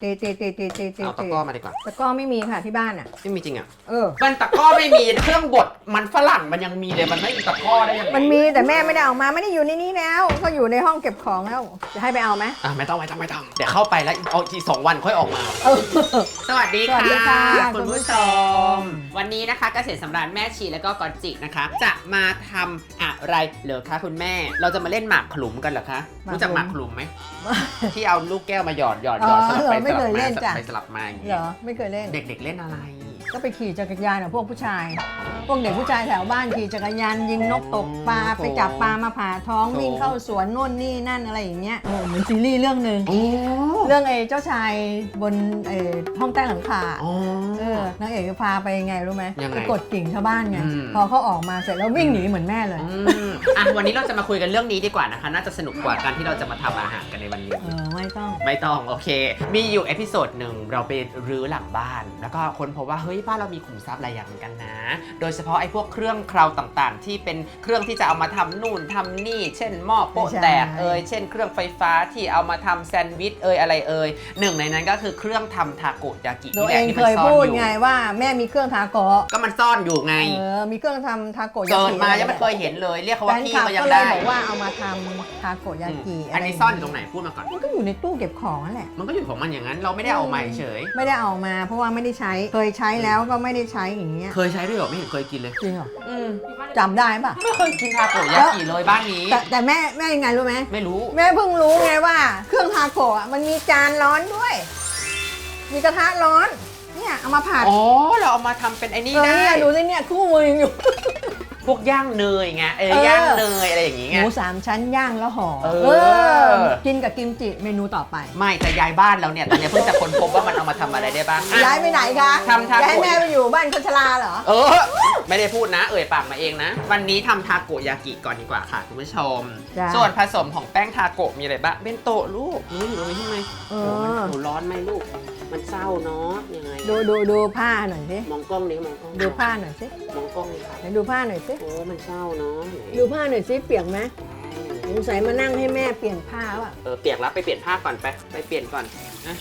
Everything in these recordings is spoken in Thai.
เตเตเตเตเตเตเอาตะกร้อมาดีกว่า ตะกร้อไม่มีค่ะที่บ้านอะ ไม่มีจริงอะ เออ มันตะกร้อไม่มีเครื่องบดมันฝรั่งมันยังมีเลยมันไม่มีตะกร้อได้ยังไงมันมีแต่แม่ไม่ได้เอามาไม่ได้อยู่ในนี้แล้ว ก็อยู่ในห้องเก็บของแล้ว จะให้ไปเอาไหมอะไม่ต้องไม่ต้องไม่ต้องเดี๋ยวเข้าไปแล้วเอาทีสองวันค่อยออกมา เออ สวัสดีสวัสดีค่ะคุณผู้ชคุณผู้ชมม วันนี้นะคะเกษตรสำราญแม่ชีแล้วก็กอนจินะคะ จะมาทำอะไรเหรอคะคุณแม่ เราจะมาเล่นหมากขลุมกันเหรอคะรู้จักหมากขลุมไหมที่เอาลูกแก้วมาหยอดหยอดหยอดสลับไปอ๋อเหรอไม่สเคลับยมาเล่นสลัจ้ะบไปสลับมาอย่างเหรงี้อ ไม่เคยเล่น เด็กๆเล่นอะไร ก็ไปขี่จักรยานกับพวกผู้ชาย พวกเด็กผู้ชายแถวบ้านขี่จักรยานยิงนกตกปลาโอ้ไปจับปลามาผ่าท้องโอ้วิ่งเข้าสวนโน่นนี่นั่นอะไรอย่างเงี้ยโอ้เหมือนซีรีส์เรื่องหนึ่งโอ้เรื่องไอ้เจ้าชายบนไอ้ห้องใต้หลังคาอ๋อ เออนางเอกจะพาไปยังไงรู้ไหมยังไงไปกดกิ่งชาวบ้านไงอืม พอเขาออกมาเสร็จแล้ววิ่งหนีเหมือนแม่เลย อืมอะวันนี้เราจะมาคุยกันเรื่องนี้ดีกว่านะคะ น่าจะสนุกกว่าการที่เราจะมาทำอาหารกันในวันนี้ เออไม่ต้อง ไม่ต้องโอเค มีอยู่เอพิโซดหนึ่งเราไปรื้อหลังบ้าน แล้วก็ค้นพบว่าเฮ้ยบ้านเรามีขุมทรัพย์หลายอย่างเหมือนกันนะ โดยเฉพาะไอ้พวกเครื่องเคราวต่างๆ ที่เป็นเครื่องที่จะเอามาทำนู่นทำนี่ เช่นหม้อโป๊ะแตกเอ่ยเช่นเครื่องไฟฟ้าที่เอามาทำแซนด์วิชเอ่ยอะไรเอ่ยหนึ่งในนั้นก็คือเครื่องทำทาโกยากิตัวนี่แหเอละงที่เคมันยซ่อนพูดอยู่ไงว่าแม่มีเครื่องทาโกะก็มันซ่อนอยู่ไงเออมีเครื่องทำทาโกะยาเกิดกิมายังไม่เคยเห็นเลย เรียกเขาแฟว่านพี่คลับก็ยัก็งเลยได้บอกว่าเอามาทำทาโกะยากิอันนี้ซ่อนอยู่ตรงไหนพูดมาก่อนมันก็อยู่ในตู้เก็บของนั่นแหละมันก็อยู่ของมันอย่างนั้นเราไม่ได้เอามาเฉยไม่ได้เอามา เพราะว่าไม่ได้ใช้เคยใช้แล้วก็ไม่ได้ใช้อย่างเงี้ยเคยใช้ด้วยเหรอไม่เห็นเคยกินเลย จริงเหรออืมจำได้ปะไม่เคยกินทาโกยากิเลยบ้านนี้ แต่แต่แม่แม่ยังไงรู้ไหมไม่รู้ แม่เพิ่งรู้ไงว่า เครื่องทาโกะอะมันมีจานร้อนด้วย มีกระทะร้อน เนี่ยเอามาผัด อ๋อ เราเอามาทำเป็นไอ้นี่เออได้ เนี่ยดูสิเนี่ยคู่มือยังอยู่ พวกย่างเนยไงเออเออย่าง เนยอะไรอย่างงี้หไง มูสามชั้นย่างแล้วห่อเออเออ กินกับกิมจิเมนูต่อไป ไม่แต่ยายบ้านเราเนี่ยตอนเนี้ยเพิ่งจะค้นพบว่ามันเอามาทำอะไรได้บ้างอะ ย้ายไปไหนคะทำทาโกะ ย้ายแม่ไปอยู่บ้านคนชราเหรอ เออ ไม่ได้พูดนะ เอ่ยปากมาเองนะ วันนี้ทำทาโกยากิก่อนดีกว่าค่ะคุณผู้ชม จ้ะส่วนผสมของแป้งทาโกะมีอะไรบ้างเบนโตะลูกหนูอยู่ตรงนี้ทำไมเอโอ้มันอหนูร้อนไหมลูก มันเศร้าเนาะยังไงดูดูดูผ้าหน่อยสิมองกล้องนี้มองกล้องดูผ้าหน่อยสิมองกล้องนี้ค่ะ ไหนดูผ้าหน่อยสิโอ้มันเศร้าเนาะดูผ้าหน่อยสิเปียกไหมสงสัยมานั่งให้แม่เปลี่ยนผ้าว่ะเออเปียกแล้วไปเปลี่ยนผ้าก่อนไปไปเปลี่ยนก่อนนะ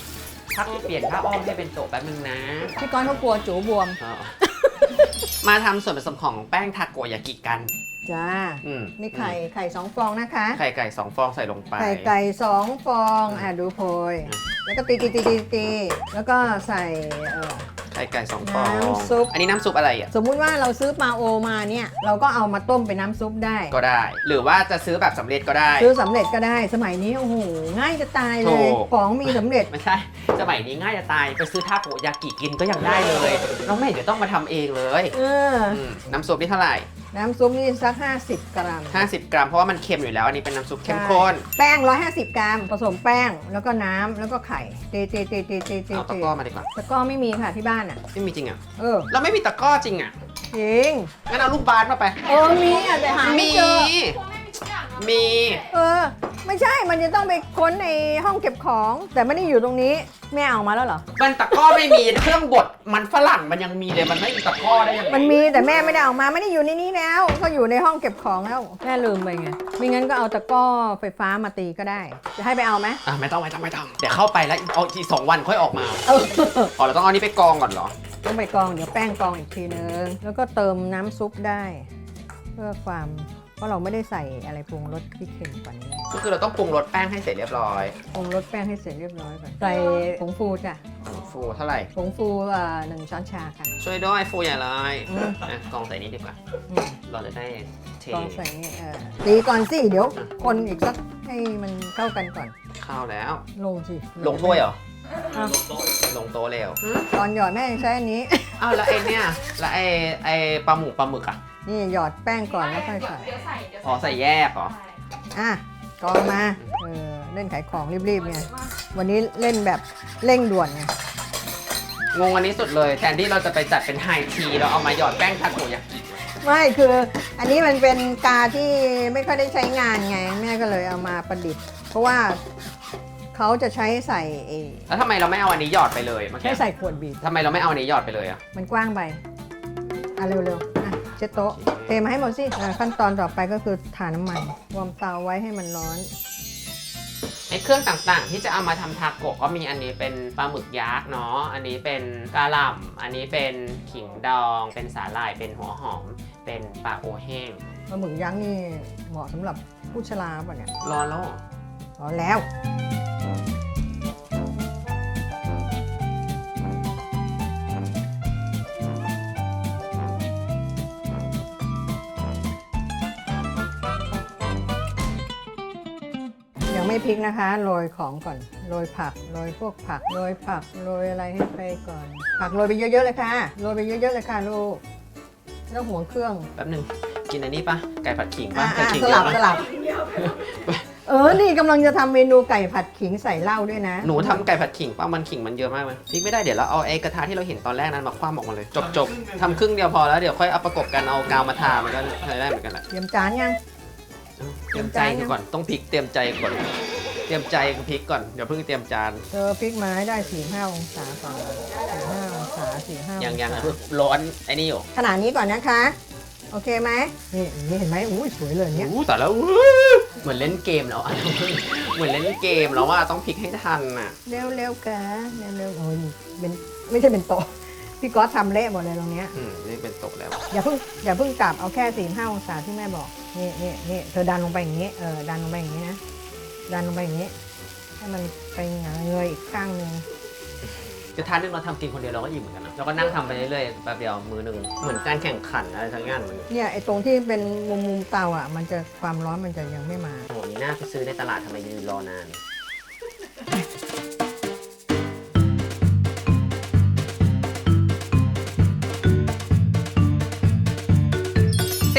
พักไปเปลี่ยนผ้าอ้อมให้เป็นโตะแป๊บนึงนะ พี่ก้อนเขากลัวจูบวม อ๋อมาทำส่วนผสมของแป้งทาโกยากิกัน จ้า อืมมีไข่ไข่สองฟองนะคะ ไข่ไก่สองฟองใส่ลงไป ไข่ไก่สองฟอง อะดูโพย อืม แล้วก็ตีตีตีตีตีแล้วก็ใส่เอ่อ ไข่ไก่สองฟองน้ำซุป อันนี้น้ำซุปอะไรอะ สมมุติว่าเราซื้อปลาโอมาเนี่ย เราก็เอามาต้มเป็นน้ำซุปได้ ก็ได้ หรือว่าจะซื้อแบบสำเร็จก็ได้ ซื้อสำเร็จก็ได้สมัยนี้โอ้โหง่ายจะตายเลยถูกของมีสำเร็จ ไม่ใช่ สมัยนี้ง่ายจะตาย ไปซื้อทาโกยากิกินก็ยังได้เลย น้องไม่เดี๋ยวต้องมาทำเองเลยเออ อืมน้ำซุปนี่เท่าไหร่ น้ำซุปนี่สัก 50 กรัม 50 กรัมเพราะว่ามันเค็มอยู่แล้ว อันนี้เป็นน้ำซุปเข้มข้นใช่แป้ง 150 กรัม ผสมแป้ง แล้วก็น้ำแล้วก็ไข่ เตเตเตเตเตเตเอาตะกร้อมาดีกว่าตะกร้อไม่มีค่ะที่บ้านอะ ไม่มีจริงอะ เออ เราไม่มีตะกร้อจริงอะ จริง งั้นเอาลูกบาสมาไป เออ มีอะแต่หาไม่มี เจอมี เออ ไม่ใช่ มันจะต้องไปค้นในห้องเก็บของ แต่ไม่ได้อยู่ตรงนี้ แม่เอามาแล้วเหรอ มันตะกร้อไม่มี เครื่องบดมันฝรั่งมันยังมีเลยมันไม่มีตะกร้อได้ยังไงมันมีแต่แม่ไม่ได้เอามาไม่ได้อยู่ในนี้แล้ว ก็อยู่ในห้องเก็บของแล้ว แม่ลืมไปไง ไม่งั้นก็เอาตะกร้อไฟฟ้ามาตีก็ได้ จะให้ไปเอาไหมอะไม่ต้องไม่ต้องไม่ต้องเดี๋ยวเข้าไปแล้วเอาทีสองวันค่อยออกมาเอออ๋อเราต้องเอานี่ไปกองก่อนเหรอต้องไปกรองเดี๋ยวแป้งกรองอีกทีนึง แล้วก็เติมน้ำซุปได้ เพื่อความเพราะเราไม่ได้ใส่อะไรปรุงรสที่เค็มกว่านี้ ก็คือเราต้องปรุงรสแป้งให้เสร็จเรียบร้อยปรุงรสแป้งให้เสร็จเรียบร้อยก่อนใส่ผงฟูจ้ะฟูเท่าไหร่ ผงฟูเอ่อหนึ่งช้อนชาค่ะ ช่วยด้วยฟูอย่าเลยอืมอะกองใส่นี้ดีกว่า อืมเราจะได้เทกรองใส่นี่เออตีก่อนสิเดี๋ยว คนอีกสักให้มันเข้ากันก่อนเข้าแล้ว ลงสิลงถ้วยเหรออ้าวลงโต๊ะเร็วตอนหยอดแม่ยังใช้อันนี้ อ้าวแล้วไอ้เนี่ยแล้วไอ้ไอ้ปลาหมูปลาหมึกอะนี่หยอดแป้งก่อนแล้วค่อยใส่ เดี๋ยวใส่ เดี๋ยวอ๋อใส่แยกเหรอ อะ กรองมาเออเล่นขายของรีบๆไงวันนี้เล่นแบบเร่งด่วนไงงงอันนี้สุดเลยแทนที่เราจะไปจัดเป็นไฮทีเราเอามาหยอดแป้งทาโกยากิไม่คืออันนี้มันเป็นกาที่ไม่ค่อยได้ใช้งานไง แม่ก็เลยเอามาประดิษฐ์ เพราะว่าเขาจะใช้ใส่เอแล้วทำไมเราไม่เอาอันนี้หยอดไปเลยเมื่อใช้กี้ใส่ขวดบีบทำไมเราไม่เอาอันนี้หยอดไปเลยอะมันกว้างไปอะเร็วๆอะ เช็ดโต๊ะเทมาให้หมดสิอะขั้นตอนต่อไปก็คือทาน้ำมันวอร์มเตาไว้ให้มันร้อนไอ้อ้เครื่องต่างๆ ที่จะเอามาทำทาโกะก็มีอันนี้เป็นปลาหมึกยักษ์เนาะ อันนี้เป็นกะหล่ำอันนี้เป็นขิงดอง เป็นสาหร่าย เป็นหัวหอม เป็นปลาโอแห้ง ปลาหมึกยักษ์นี่เหมาะสำหรับผู้ชราป่ะเนี่ยร้อนแล้วเหรออ๋อแล้ว ไม่พริกนะคะโรยของก่อนโรยผักโรยพวกผักโรยผักโรยอะไรให้ไปก่อน ผักโรยไปเยอะๆเลยค่ะโรยไปเยอะๆเลยค่ะลูกไม่ต้องห่วงเครื่องแป๊บหนึงกินอันนี้ปะไก่ผัดขิงอะปะไก่อะขิงสเยลัอะบปะสลับ เออ นี่กำลังจะทำเมนูไก่ผัดขิงใส่เหล้าด้วยนะ หนูทำไก่ผัดขิงปะมันขิงมันเยอะมากเลยพริกไม่ได้เดี๋ยวเราเอาไอ้กระทะที่เราเห็นตอนแรกนั้นมาคว่ำออกมาเลยจบจบทำครึ่งเดียวพอแล้วเดี๋ยวค่อยเอาประกบกันเอากาวมาทามันก็ใช้ได้เหมือนกันแหละเตรียมจานยัง เตรียมใจก่อนต้องพริกเตรียมใจก่อน เตรียมใจกับพริกก่อนเดี๋ยวเพิ่งเตรียมจานเธอพริกมาให้ได้สี่ห้าองศาก่อนสี่ห้าองศาสี่ห้ายังยังองศาเพิ่งร้อนไอ้นี่อยู่ขนาดนี้ก่อนนะคะ โอเคไหมนี่นี่เห็นไหมอุ้ยสวยเลยเนี่ยอู้แต่แล้วอู้เหมือนเล่นเกมแล้วอะเหมือนเล่นเกมแล้วว่าต้องพลิกให้ทันอะเร็วเร็วๆกะเร็วเร็วๆโอ้ยเป็นไม่ใช่เป็นโต๊ะ พี่ก๊อตทำเละหมดเลยตรงเนี้ย อืมนี่เป็นตกแล้ว อย่าเพิ่งอย่าเพิ่งกลับเอาแค่สี่ห้าองศาที่แม่บอกนี่นี่นี่เธอดันลงไปอย่างนี้เออดันลงไปอย่างนี้นะดันลงไปอย่างนี้ให้มันไปหงายเงยอีกข้างหนึ่งจะทานนึงเราทำกินคนเดียวเราก็อิ่มเหมือนกันนะเราก็นั่งทำไปเรื่อยๆแป๊บเดียวมือหนึ่งเหมือนการแข่งขันอะไรทั้งอย่างเหมือนเนี่ยไอ้ตรงที่เป็นมุมมุมๆเตาอะ มันจะความร้อนมันจะยังไม่มา โอ้โหนี่น่าไปซื้อในตลาดทำไมยืนรอนาน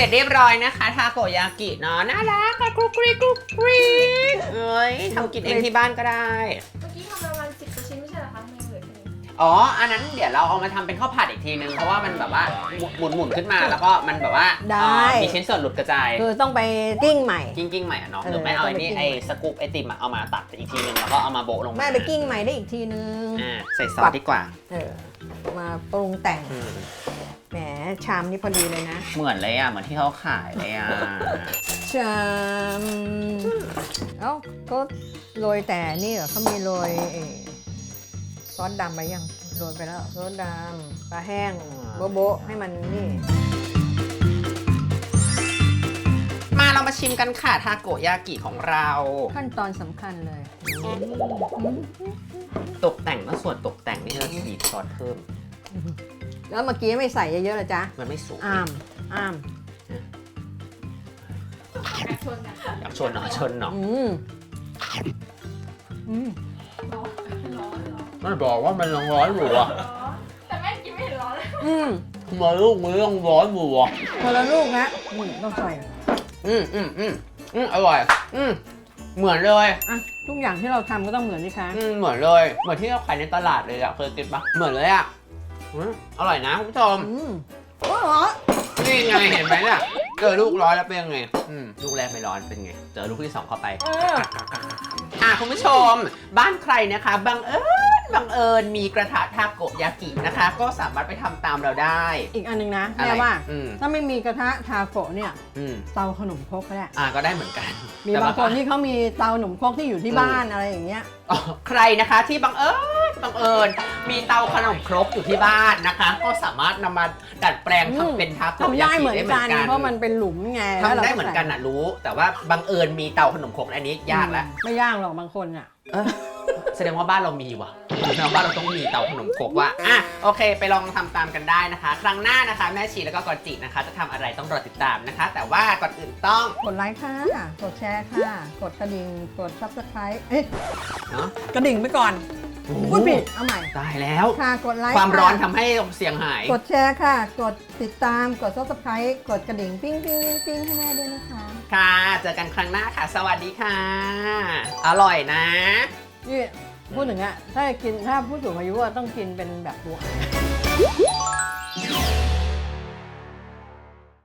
จเรียบร้อยนะคะทาโกยากิเนาะน่ารักอะกรุกกริกกรุกกริกเอ้ยทำกินเองที่บ้านก็ได้ เมื่อกี้ทำประมาณสิบกว่าชิ้นไม่ใช่เหรอคะทำไมเหลือแค่นี้อ๋อ อันนั้นเดี๋ยวเราเอามาทำเป็นข้าวผัดอีกทีนึง เพราะว่ามันแบบว่าหมุนหมุนๆขึ้นมาแล้วก็มันแบบว่าได้ เอ่อมีชิ้นส่วนหลุดกระจาย คือต้องไปกิ้งใหม่ กิ้งกิ้งๆใหม่อะเนาะเออหรือไม่เอาไอ้นี่ต้องไปกิ้งไอ้สกู๊ปไอติมอะเอามาตัดอีกทีนึงแล้วก็เอามาโบะลงมาแม่ไปกิ้งใหม่ได้อีกทีนึง อ่าใส่ซอสดีกว่าเออ มาปรุงแต่ง อืม แหมชามนี้พอดีเลยนะ เหมือนเลยอะเหมือนที่เขาขายเลยอะ ชามเอ้าก็โรยแต่นี่เหรอเขามีโรยเอ่อซอสดำไปยังโรยไปแล้วซอสดำปลาแห้งโบ๊ะโบ๊ะให้มันนี่ มาเรามาชิมกันค่ะทาโกยากิของเรา ขั้นตอนสำคัญเลยตกแต่งก็ส่วนตกแต่งนี่เราบีบซอสเพิ่ม แล้วเมื่อกี้ไม่ใส่เยอะๆเลยจ้ะมันไม่สุกอ้ามอ้ามแอบชวนกันค่ะอยากชนเนาะชนเนาะอืมอืมร้อนร้อนร้อนมันบอกว่ามันยังร้อนอยู่อะร้อนแต่แม่กินไม่เห็นร้อนเลยอืมมาลูกมือยังร้อนอยู่อะคนละลูกนะอืมต้องใส่อืมอืมอืมอืมอร่อย อืมเหมือนเลย อะทุกอย่างที่เราทำก็ต้องเหมือนสิคะ อืมเหมือนเลย เหมือนที่เราขายในตลาดเลยอะเคยกินปะเหมือนเลยอะ อืมอร่อยนะคุณผู้ชมอืมโอ้โหนี่ไงเห็นไหมเนี่ยเจอลูกร้อนแล้วเป็นยังไงอืมลูกแรกไม่ร้อนเป็นไง เจอลูกที่สองเข้าไป เออ อะคุณผู้ชม บ้านใครนะคะบังเอิญ บังเอิญมีกระทะทาโกยากินะคะ ก็สามารถไปทำตามเราได้ อีกอันหนึงนะอะแม่ไรว่า อืม ถ้าไม่มีกระทะทาโกะเนี่ยอืมเตาขนมครกก็ได้ อะก็ได้เหมือนกันมีแต่บางว่าคนที่เขามีเตาขนมครกที่อยู่ที่อืมบ้านอะไรอย่างเงี้ย อ๋อใครนะคะที่บังเอิญบังเอิญมีเตาขนมครกอยู่ที่บ้านนะคะ ก็สามารถนำมาดัดแปลงอืม ทำเป็นทาโกทำยาได้กิเหมือนได้เหมืกัอนนกันเพราะมันเป็นหลุมไงทำแล้วราได้เหมือนกันใส่นะรู้ แต่ว่าบังเอิญมีเตาขนมครกอันนี้ยากแล้ว ไม่ยากหรอกบางคนอะ เออ แสดงว่าบ้านเรามีว่ะแสดงว่าบ้านเราต้องมีเตาขนมครกว่ะอะโอเค ไปลองทำตามกันได้นะคะ ครั้งหน้านะคะ แม่ชีแล้วก็กอนจินะคะ จะทำอะไรต้องรอติดตามนะคะ แต่ว่าก่อนอื่นต้องกดไลค์ค่ะ กดแชร์ค่ะ กดกระดิ่ง กดซับสไครต์เอ๊ะเนาะกระดิ่งไปก่อนโอ้โหพูดผิด เอาใหม่ ตายแล้ว ค่ะ กดไลค์ความร้อนค่ะทำให้เสียงหาย กดแชร์ค่ะ กดติดตาม กดซับสไครต์กดกระดิ่งปิ้งปิ้งปิ้งให้แม่ด้วยนะคะ ค่ะ เจอกันครั้งหน้าค่ะ สวัสดีค่ะ อร่อยนะ นี่พูดถึงอะถ้ากินถ้าผู้สูงอายุอะต้องกินเป็นแบบบวก